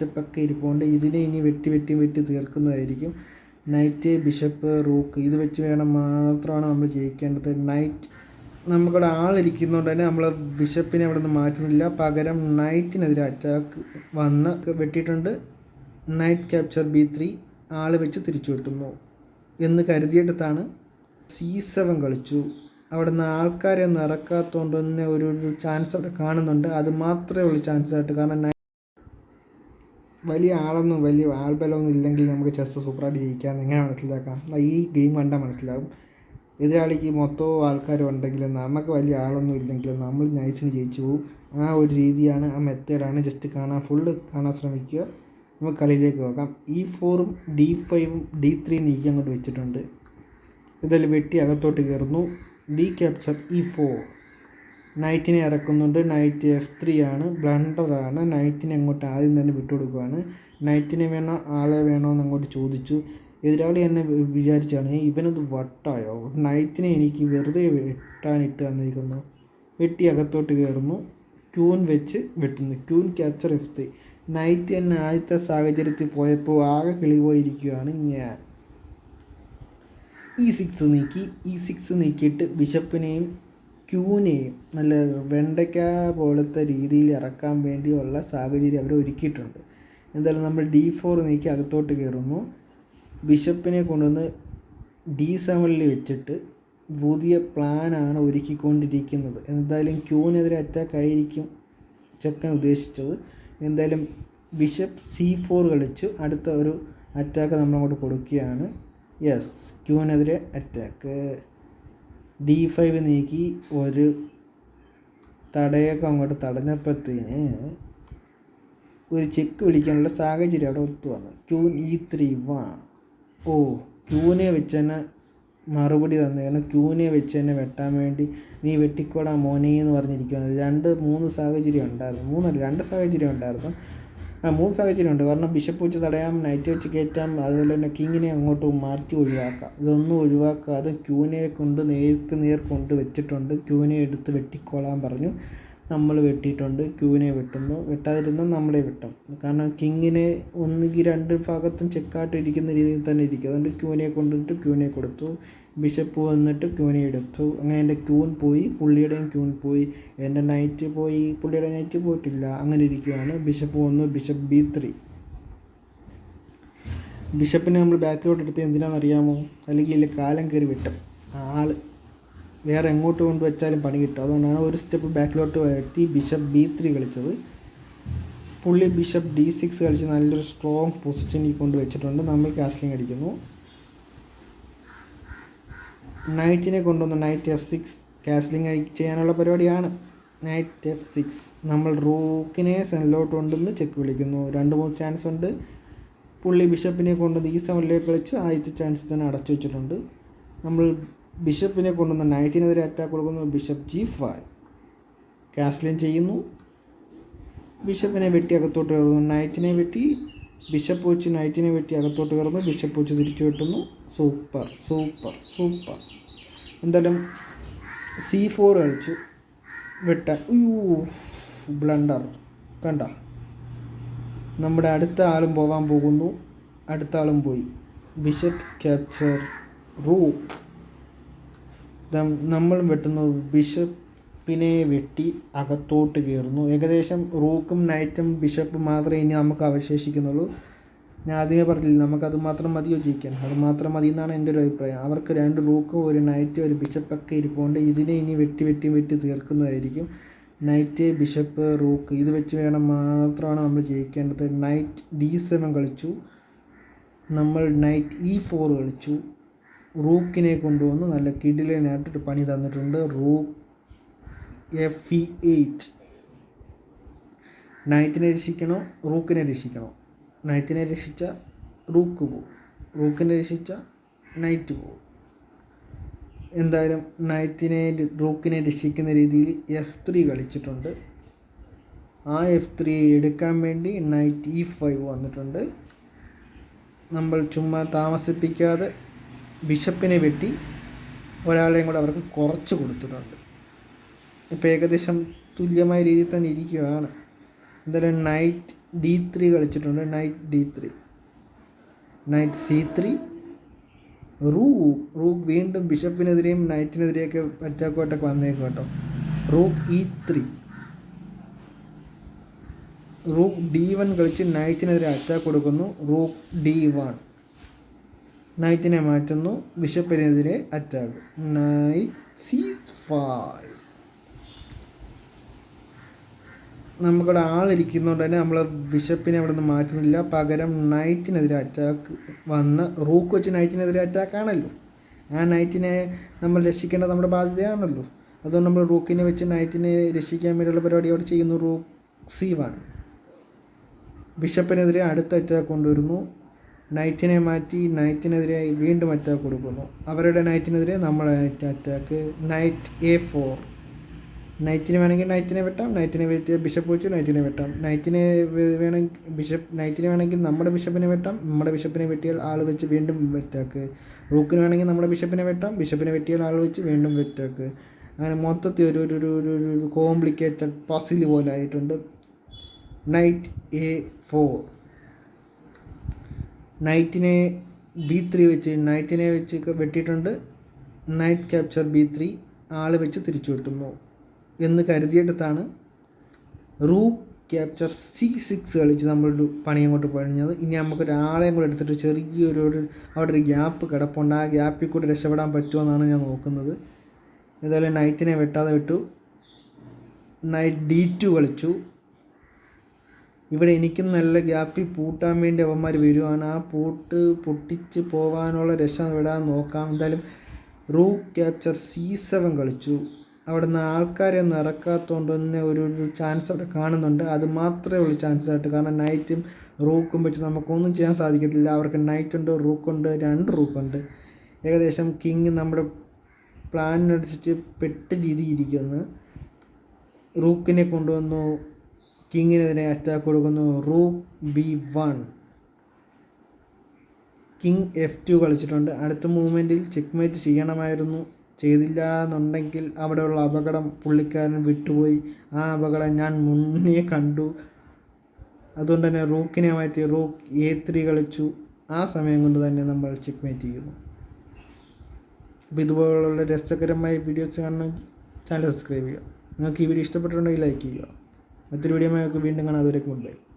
ബിഷപ്പൊക്കെ ഇരിപ്പുണ്ട്. ഇതിനെ ഇനി വെട്ടി വെട്ടി വെട്ടി തീർക്കുന്നതായിരിക്കും. നൈറ്റ് ബിഷപ്പ് റൂക്ക് ഇത് വെച്ച് വേണം മാത്രമാണ് നമ്മൾ ജയിക്കേണ്ടത്. നൈറ്റ് നമുക്കിവിടെ ആളിരിക്കുന്നതുകൊണ്ട് തന്നെ നമ്മൾ ബിഷപ്പിനെ അവിടെ നിന്ന് മാറ്റുന്നില്ല. പകരം നൈറ്റിനെതിരെ അറ്റാക്ക് വന്ന് വെട്ടിയിട്ടുണ്ട്. നൈറ്റ് ക്യാപ്ചർ ബി ത്രീ ആൾ വെച്ച് തിരിച്ചു കിട്ടുന്നു എന്ന് കരുതിയെടുത്താണ് സി സെവൻ കളിച്ചു. അവിടെ നിന്ന് ആൾക്കാരെ ഒന്നും ഇറക്കാത്തതുകൊണ്ട് തന്നെ ഒരു ചാൻസ് അവിടെ കാണുന്നുണ്ട്. അത് മാത്രമേ ഉള്ളൂ ചാൻസ് ആയിട്ട്. കാരണം വലിയ ആളൊന്നും വലിയ ആൾബലമൊന്നും ഇല്ലെങ്കിൽ നമുക്ക് ചെസ്സ് സൂപ്പറായിട്ട് ജയിക്കാം എങ്ങനെ മനസ്സിലാക്കാം? ഈ ഗെയിം കണ്ടാൽ മനസ്സിലാകും എതിരാളിക്ക് മൊത്തവും ആൾക്കാരും ഉണ്ടെങ്കിലും നമുക്ക് വലിയ ആളൊന്നും ഇല്ലെങ്കിലും നമ്മൾ നൈസിന് ജയിച്ചു പോകും ആ ഒരു രീതിയാണ് ആ മെത്തേഡാണ് ജസ്റ്റ് കാണാൻ ഫുള്ള് കാണാൻ ശ്രമിക്കുക. നമുക്ക് കളിയിലേക്ക് നോക്കാം ഇ ഫോറും ഡി ഫൈവും ഡി ത്രീ നീക്കി അങ്ങോട്ട് വെച്ചിട്ടുണ്ട്. ഇതിൽ വെട്ടി അകത്തോട്ട് കയറുന്നു. ഡി ക്യാപ്ചർ ഇ ഫോർ നൈറ്റിനെ ഇറക്കുന്നുണ്ട്. നൈറ്റ് എഫ് ത്രീ ആണ്. ബ്ലണ്ടറാണ് നൈറ്റിനെ അങ്ങോട്ട് ആദ്യം തന്നെ വിട്ടുകൊടുക്കുകയാണ് നൈറ്റിനെ വേണോ ആളെ വേണോ എന്ന് അങ്ങോട്ട് ചോദിച്ചു. എതിരാളി എന്നെ വിചാരിച്ചാണ് ഇവനത് വട്ടായോ? നൈറ്റിനെ എനിക്ക് വെറുതെ വെട്ടാനിട്ട് തന്നിരിക്കുന്നു. വെട്ടി അകത്തോട്ട് കയറുന്നു. ക്യൂൻ വെച്ച് വെട്ടുന്നു. Queen capture F three knight എന്നെ ആദ്യത്തെ സാഹചര്യത്തിൽ പോയപ്പോൾ ആകെ കിളി പോയിരിക്കുകയാണ് ഞാൻ. ഇ സിക്സ് നീക്കി. ഇ സിക്സ് നീക്കിയിട്ട് ബിഷപ്പിനെയും ക്യൂനെയും നല്ല വെണ്ടയ്ക്ക പോലത്തെ രീതിയിൽ ഇറക്കാൻ വേണ്ടിയുള്ള സാഹചര്യം അവർ ഒരുക്കിയിട്ടുണ്ട്. എന്തായാലും നമ്മൾ ഡി ഫോർ നീക്കി അകത്തോട്ട് കയറുന്നു. ബിഷപ്പിനെ കൊണ്ടുവന്ന് ഡി സെവനിൽ വെച്ചിട്ട് പുതിയ പ്ലാനാണ് ഒരുക്കിക്കൊണ്ടിരിക്കുന്നത്. എന്തായാലും ക്യൂവിനെതിരെ അറ്റാക്ക് ആയിരിക്കും ചെക്കൻ ഉദ്ദേശിച്ചത്. എന്തായാലും ബിഷപ്പ് സി ഫോർ കളിച്ചു. അടുത്ത ഒരു അറ്റാക്ക് നമ്മളങ്ങോട്ട് കൊടുക്കുകയാണ്. യെസ് ക്യൂവിനെതിരെ അറ്റാക്ക് ഡി ഫൈവ് നീക്കി ഒരു തടയൊക്കെ അങ്ങോട്ട് തടഞ്ഞപ്പോഴത്തേന് ഒരു ചെക്ക് വിളിക്കാനുള്ള സാഹചര്യം അവിടെ ഒത്തു വന്നു. ക്യൂൻ ഇ ത്രീ വാ ഓ ക്യൂനെ വെച്ച് തന്നെ മറുപടി തന്നു. കാരണം ക്യൂനെ വെച്ച് തന്നെ വെട്ടാൻ വേണ്ടി നീ വെട്ടിക്കോടാ മോനെ എന്ന് പറഞ്ഞിരിക്കുന്നത് രണ്ട് മൂന്ന് സാഹചര്യം ഉണ്ടായിരുന്നു. മൂന്നല്ല രണ്ട് സാഹചര്യം ഉണ്ടായിരുന്നു. ആ മൂന്ന് സാഹചര്യം ഉണ്ട് കാരണം ബിഷപ്പ് വെച്ച് തടയാം നൈറ്റ് വെച്ച് കയറ്റാം അതുപോലെ തന്നെ കിങ്ങിനെ അങ്ങോട്ട് മാറ്റി ഒഴിവാക്കാം. ഇതൊന്നും ഒഴിവാക്കാതെ ക്യൂനെ കൊണ്ട് നേർക്ക് നേർ കൊണ്ട് വെച്ചിട്ടുണ്ട്. ക്യൂനെ എടുത്ത് വെട്ടിക്കോളാൻ പറഞ്ഞു. നമ്മൾ വെട്ടിയിട്ടുണ്ട്. ക്യൂവിനെ വെട്ടുന്നു. വെട്ടാതിരുന്നാൽ നമ്മളെ വെട്ടും. കാരണം കിങ്ങിനെ ഒന്നുകിൽ രണ്ട് ഭാഗത്തും ചെക്കായിട്ട് ഇരിക്കുന്ന രീതിയിൽ തന്നെ ഇരിക്കും. അതുകൊണ്ട് ക്യൂവിനെ കൊണ്ടിട്ട് ക്യൂവിനെ കൊടുത്തു. ബിഷപ്പ് വന്നിട്ട് ക്യൂനെ എടുത്തു. അങ്ങനെ എന്റെ ക്യൂൻ പോയി പുള്ളിയുടെയും ക്യൂൻ പോയി. എന്റെ നൈറ്റ് പോയി പുള്ളിയുടെ നൈറ്റ് പോയിട്ടില്ല. അങ്ങനെ ഇരിക്കുകയാണ് ബിഷപ്പ് വന്നു. ബിഷപ്പ് ബി ത്രീ ബിഷപ്പിനെ നമ്മൾ ബാക്കിലോട്ട് എടുത്ത് എന്തിനാണെന്നറിയാമോ? അല്ലെങ്കിൽ കാലം കയറി വിട്ടു. ആൾ വേറെ എങ്ങോട്ട് കൊണ്ട് വെച്ചാലും പണി കിട്ടും. അതുകൊണ്ടാണ് ഒരു സ്റ്റെപ്പ് ബാക്കിലോട്ട് വരുത്തി ബിഷപ്പ് ബി ത്രീ കളിച്ചത്. പുള്ളി ബിഷപ്പ് ഡി സിക്സ് കളിച്ച് നല്ലൊരു സ്ട്രോങ് പൊസിഷനിൽ കൊണ്ട് വെച്ചിട്ടുണ്ട് നമ്മൾ കാസ്ലിംഗ് അടിക്കുന്നു. നൈറ്റിനെ കൊണ്ടുവന്ന് നൈറ്റ് എഫ് സിക്സ് കാസ്ലിംഗ് ചെയ്യാനുള്ള പരിപാടിയാണ് നൈറ്റ് എഫ് സിക്സ് നമ്മൾ റൂക്കിനെ സെൻലോട്ട് കൊണ്ടുവന്ന് ചെക്ക് വിളിക്കുന്നു. രണ്ട് മൂന്ന് ചാൻസ് ഉണ്ട്. പുള്ളി ബിഷപ്പിനെ കൊണ്ടുവന്ന് ഈ സെവനിലേക്ക് കളിച്ച്. ആദ്യത്തെ ചാൻസ് തന്നെ അടച്ചു വെച്ചിട്ടുണ്ട്. നമ്മൾ ബിഷപ്പിനെ കൊണ്ടുവന്ന് നൈറ്റിനെതിരെ അറ്റാക്ക് കൊടുക്കുന്നു ബിഷപ്പ് ജി ഫൈവ് കാസ്ലിൻ ചെയ്യുന്നു. ബിഷപ്പിനെ വെട്ടി അകത്തോട്ട് കയറുന്നു നൈറ്റിനെ വെട്ടി ബിഷപ്പ് വെച്ച് നൈറ്റിനെ വെട്ടി അകത്തോട്ട് കയറുന്നു ബിഷപ്പ് വെച്ച് തിരിച്ചു വെട്ടുന്നു. Super super super. എന്തായാലും സി ഫോർ കളിച്ചു. വെട്ട അയ്യോ ബ്ലണ്ടർ. കണ്ട? നമ്മുടെ അടുത്ത ആളും പോകാൻ പോകുന്നു. അടുത്ത ആളും പോയി. ബിഷപ്പ് ക്യാപ്ചർ റൂക്ക് നമ്മൾ വെട്ടുന്നു ബിഷപ്പിനെ വെട്ടി അകത്തോട്ട് കയറുന്നു. ഏകദേശം റൂക്കും നൈറ്റും ബിഷപ്പ് മാത്രമേ ഇനി നമുക്ക് അവശേഷിക്കുന്നുള്ളൂ. ഞാൻ ആദ്യമേ പറഞ്ഞില്ല അത് മാത്രം മതിയോ ജയിക്കാൻ? അത് മാത്രം മതി എന്നാണ് എന്റെ ഒരു അഭിപ്രായം. അവർക്ക് രണ്ട് റൂക്കും ഒരു നൈറ്റ് ഒരു ബിഷപ്പൊക്കെ ഇരിപ്പോണ്ട്. ഇതിനെ ഇനി വെട്ടി വെട്ടി വെട്ടി തീർക്കുന്നതായിരിക്കും. നൈറ്റ് ബിഷപ്പ് റൂക്ക് ഇത് വെച്ച് വേണം മാത്രമാണ് നമ്മൾ ജയിക്കേണ്ടത്. നൈറ്റ് ഡി സെവൻ കളിച്ചു. നമ്മൾ നൈറ്റ് ഇ ഫോർ കളിച്ചു. റൂക്കിനെ കൊണ്ടുവന്ന് നല്ല കിടിലനായിട്ടൊരു പണി തന്നിട്ടുണ്ട്. റൂക്ക് എഫ് ഇ എയ്റ്റ് നൈറ്റിനെ രക്ഷിക്കണോ? റൂക്കിനെ രക്ഷിക്കണോ? നൈറ്റിനെ രക്ഷിച്ച റൂക്ക് പോവും. റൂക്കിനെ രക്ഷിച്ച നൈറ്റ് പോവും. എന്തായാലും നൈറ്റിനെ റൂക്കിനെ രക്ഷിക്കുന്ന രീതിയിൽ എഫ് ത്രീ കളിച്ചിട്ടുണ്ട്. ആ എഫ് ത്രീ എടുക്കാൻ വേണ്ടി നൈറ്റ് ഇ ഫൈവ് വന്നിട്ടുണ്ട്. നമ്മൾ ചുമ്മാ താമസിപ്പിക്കാതെ ബിഷപ്പിനെ വെട്ടി ഒരാളെയും കൂടെ അവർക്ക് കുറച്ച് കൊടുത്തിട്ടുണ്ട്. ഇപ്പോൾ ഏകദേശം തുല്യമായ രീതിയിൽ തന്നെ ഇരിക്കുകയാണ് എന്തായാലും നൈറ്റ് ഡി ത്രീ കളിച്ചിട്ടുണ്ട്. Knight D three knight C three rook rook വീണ്ടും ബിഷപ്പിനെതിരെയും നൈറ്റിനെതിരെയൊക്കെ അറ്റാക്കോട്ടൊക്കെ വന്നേക്കും കേട്ടോ. Rook E three rook D one കളിച്ച് നൈറ്റിനെതിരെ അറ്റാക്ക് കൊടുക്കുന്നു. റൂക്ക് ഡി വൺ നൈറ്റിനെ മാറ്റുന്നു. ബിഷപ്പിനെതിരെ അറ്റാക്ക് നൈറ്റ് സി ഫൈവ് നമുക്കിവിടെ ആളിരിക്കുന്നതുകൊണ്ട് തന്നെ നമ്മൾ ബിഷപ്പിനെ അവിടെ നിന്ന് മാറ്റുന്നില്ല. പകരം നൈറ്റിനെതിരെ അറ്റാക്ക് വന്ന് റൂക്ക് വെച്ച് നൈറ്റിനെതിരെ അറ്റാക്കാണല്ലോ ആ നൈറ്റിനെ നമ്മൾ രക്ഷിക്കേണ്ടത് നമ്മുടെ ബാധ്യതയാണല്ലോ. അതുകൊണ്ട് നമ്മൾ റൂക്കിനെ വെച്ച് നൈറ്റിനെ രക്ഷിക്കാൻ വേണ്ടിയുള്ള പരിപാടി അവിടെ ചെയ്യുന്നു റൂക്ക് സീവാണ് ബിഷപ്പിനെതിരെ അടുത്ത അറ്റാക്ക് കൊണ്ടുവരുന്നു. നൈറ്റിനെ മാറ്റി നൈറ്റിനെതിരെ വീണ്ടും അറ്റാക്ക് കൊടുക്കുന്നു. അവരുടെ നൈറ്റിനെതിരെ നമ്മളെ അറ്റാക്ക് നൈറ്റ് എ ഫോർ നൈറ്റിന് വേണമെങ്കിൽ നൈറ്റിനെ വെട്ടാം. നൈറ്റിനെ വെട്ടിയ ബിഷപ്പ് വെച്ചു നൈറ്റിനെ വെട്ടാം. നൈറ്റിനെ വേണമെങ്കിൽ ബിഷപ്പ് നൈറ്റിനെ വേണമെങ്കിൽ നമ്മുടെ ബിഷപ്പിനെ വെട്ടാം. നമ്മുടെ ബിഷപ്പിനെ വെട്ടിയാൽ ആൾ വെച്ച് വീണ്ടും വെറ്റാക്ക് റൂക്കിന് വേണമെങ്കിൽ നമ്മുടെ ബിഷപ്പിനെ വെട്ടാം. ബിഷപ്പിനെ വെട്ടിയാൽ ആൾ വെച്ച് വീണ്ടും വെറ്റാക്ക് അങ്ങനെ മൊത്തത്തിൽ ഒരു ഒരു ഒരു ഒരു കോംപ്ലിക്കേറ്റഡ് പസിൽ പോലെ ആയിട്ടുണ്ട്. നൈറ്റ് എ ഫോർ നൈറ്റിനെ ബി ത്രീ വെച്ച് നൈറ്റിനെ വെച്ച് വെട്ടിയിട്ടുണ്ട്. നൈറ്റ് ക്യാപ്ചർ ബി ത്രീ ആൾ വെച്ച് തിരിച്ചു വെട്ടുന്നു. എന്ന് കരുതിയെടുത്താണ് റൂ ക്യാപ്ചർ സി സിക്സ് കളിച്ച് നമ്മളൊരു പണി അങ്ങോട്ട് പണിഞ്ഞത്. ഇനി നമുക്ക് ഒരാളെയും കൂടെ എടുത്തിട്ട് ചെറിയൊരു അവിടെ ഒരു ഗ്യാപ്പ് കിടപ്പുണ്ട്. ആ ഗ്യാപ്പിൽ കൂടെ രക്ഷപ്പെടാൻ പറ്റുമെന്നാണ് ഞാൻ നോക്കുന്നത്. ഏതായാലും നൈറ്റിനെ വെട്ടാതെ വിട്ടു. നൈറ്റ് ഡി ടു കളിച്ചു. ഇവിടെ എനിക്ക് നല്ല ഗ്യാപ്പിൽ പൂട്ടാൻ വേണ്ടി അവന്മാർ വരുവാണ്. ആ പൂട്ട് പൊട്ടിച്ച് പോകാനുള്ള രക്ഷ വിടാൻ നോക്കാം. എന്തായാലും റൂ ക്യാപ്ചർ സി സെവൻ കളിച്ചു. അവിടെ നിന്ന് ആൾക്കാരെ ഒന്നും ഇറക്കാത്തതുകൊണ്ട് തന്നെ ഒരു ഒരു ചാൻസ് അവിടെ കാണുന്നുണ്ട്. അത് മാത്രമേ ഉള്ളൂ ചാൻസ് ആയിട്ട്. കാരണം നൈറ്റും റൂക്കും വെച്ച് നമുക്കൊന്നും ചെയ്യാൻ സാധിക്കത്തില്ല. അവർക്ക് നൈറ്റ് ഉണ്ട് റൂക്കുണ്ട് രണ്ട് റൂക്കുണ്ട് ഏകദേശം കിങ് നമ്മുടെ പ്ലാനിനനുസരിച്ച് പെട്ട രീതി ഇരിക്കുന്നു. റൂക്കിനെ കൊണ്ടുവന്നു. കിങ്ങിനെതിരെ അറ്റാക്ക് കൊടുക്കുന്നു. Rook B one king F two കളിച്ചിട്ടുണ്ട്. അടുത്ത മൂവ്മെന്റിൽ ചെക്ക്മേറ്റ് ചെയ്യണമായിരുന്നു. ചെയ്തില്ല എന്നുണ്ടെങ്കിൽ അവിടെയുള്ള അപകടം പുള്ളിക്കാരൻ വിട്ടുപോയി. ആ അപകടം ഞാൻ മുന്നേ കണ്ടു. അതുകൊണ്ട് തന്നെ റൂക്കിനെ മാറ്റി റൂക്ക് എ ത്രീ കളിച്ചു. ആ സമയം കൊണ്ട് തന്നെ നമ്മൾ ചെക്ക് മേറ്റ് ചെയ്യുന്നു. അപ്പോൾ ഇതുപോലുള്ള രസകരമായ വീഡിയോസ് കാണണമെങ്കിൽ ചാനൽ സബ്സ്ക്രൈബ് ചെയ്യുക. നിങ്ങൾക്ക് ഈ വീഡിയോ ഇഷ്ടപ്പെട്ടിട്ടുണ്ടെങ്കിൽ ലൈക്ക് ചെയ്യുക. മറ്റൊരു വീഡിയോ വീണ്ടും കാണാം. അതുവരെ ബൈ